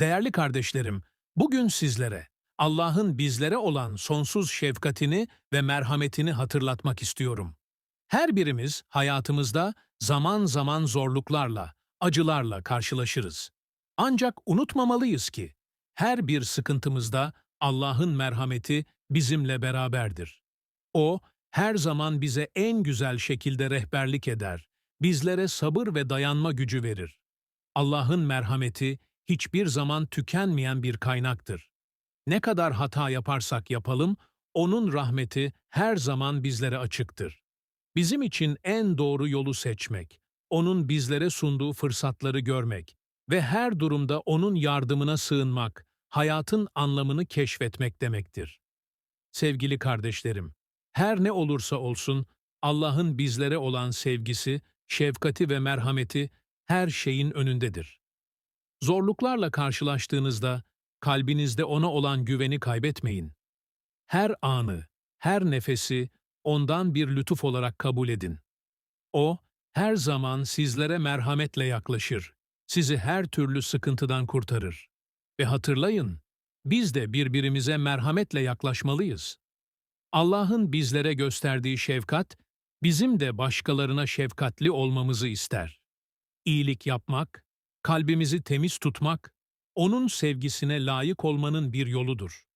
Değerli kardeşlerim, bugün sizlere Allah'ın bizlere olan sonsuz şefkatini ve merhametini hatırlatmak istiyorum. Her birimiz hayatımızda zaman zaman zorluklarla, acılarla karşılaşırız. Ancak unutmamalıyız ki her bir sıkıntımızda Allah'ın merhameti bizimle beraberdir. O, her zaman bize en güzel şekilde rehberlik eder, bizlere sabır ve dayanma gücü verir. Allah'ın merhameti hiçbir zaman tükenmeyen bir kaynaktır. Ne kadar hata yaparsak yapalım, O'nun rahmeti her zaman bizlere açıktır. Bizim için en doğru yolu seçmek, O'nun bizlere sunduğu fırsatları görmek ve her durumda O'nun yardımına sığınmak, hayatın anlamını keşfetmek demektir. Sevgili kardeşlerim, her ne olursa olsun Allah'ın bizlere olan sevgisi, şefkati ve merhameti her şeyin önündedir. Zorluklarla karşılaştığınızda kalbinizde ona olan güveni kaybetmeyin. Her anı, her nefesi ondan bir lütuf olarak kabul edin. O, her zaman sizlere merhametle yaklaşır, sizi her türlü sıkıntıdan kurtarır. Ve hatırlayın, biz de birbirimize merhametle yaklaşmalıyız. Allah'ın bizlere gösterdiği şefkat, bizim de başkalarına şefkatli olmamızı ister. İyilik yapmak, kalbimizi temiz tutmak, O'nun sevgisine layık olmanın bir yoludur.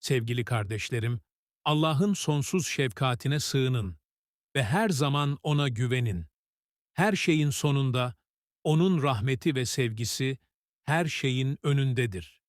Sevgili kardeşlerim, Allah'ın sonsuz şefkatine sığının ve her zaman O'na güvenin. Her şeyin sonunda O'nun rahmeti ve sevgisi her şeyin önündedir.